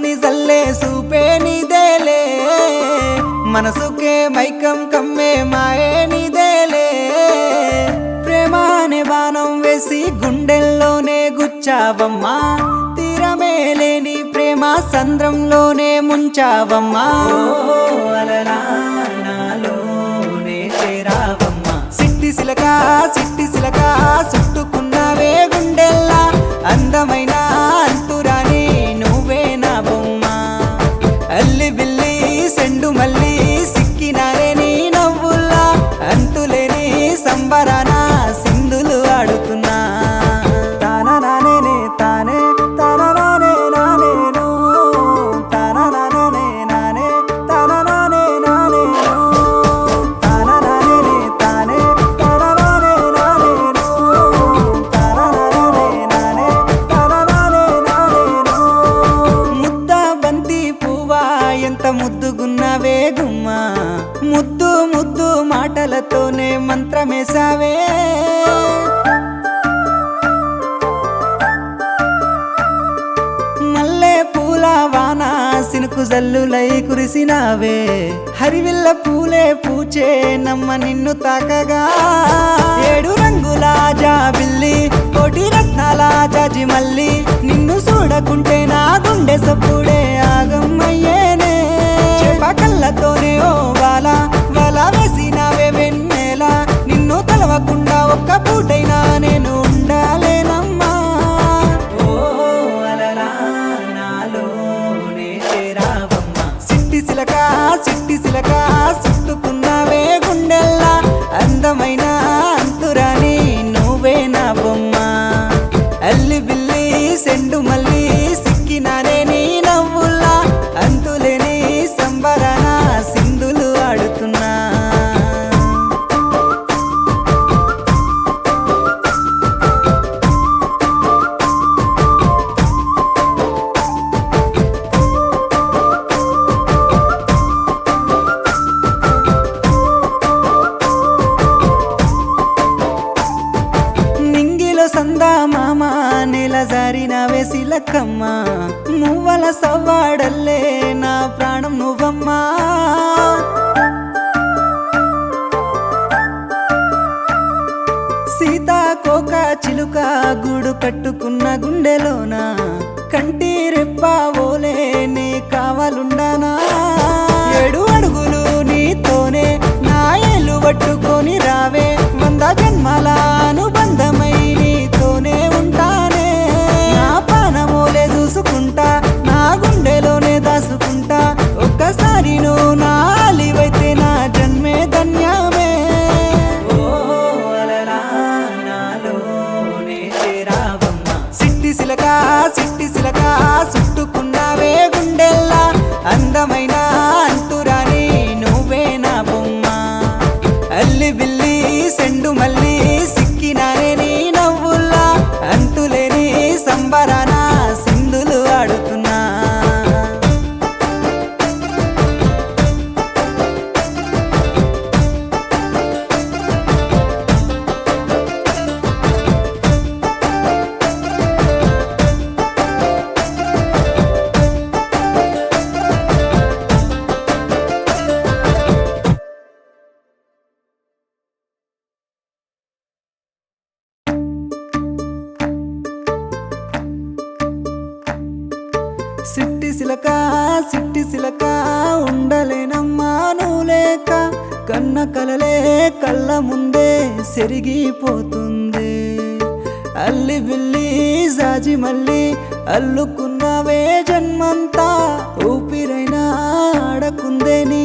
గుండెకే జల్లే సూపే నీదేలే. మనసుకే మైకం కమ్మే మాయే నీదేలే. ప్రేమ అనే బాణం వేసి గుండెల్లోనే గుచ్చావమ్మా. తీరమే లేని ప్రేమ సంద్రంలోనే ముంచావమ్మా. అలలా ముద్దుగున్నావే గుమ్మా ముద్దు ముద్దు మాటలతోనే మంత్రమేశావే. మల్లె పూల వాన సినుకు జల్లులై కురిసినావే. హరివిల్ల పూలే పూచే నమ్మ నిన్ను తాకగా. ఏడు రంగుల జాబిల్లి కోటి రత్నాల జాజి మళ్ళీ నిన్ను చూడకుంటేనా ఒక్క నింగిలో సందా మామ నెల జారిన వేసిలక్కమ్మ నువ్వల సవ్వాడల్లే నా ప్రాణం నువ్వమ్మా. సీతాకోక చిలుక గూడు కట్టుకున్న గుండెలోన కంటి రెప్ప ఓలే నీ కావాలుండానా. ఏడు సిలక సిట్టి సిలక ఉండలేనమ్మా నువ్వు లేక. కన్న కలలే కళ్ళ ముందే సెరిగిపోతుంది. అల్లి బిల్లి జాజి మళ్ళీ అల్లుకున్నవే జన్మంతా. ఊపిరైనా ఆడకుందే నీ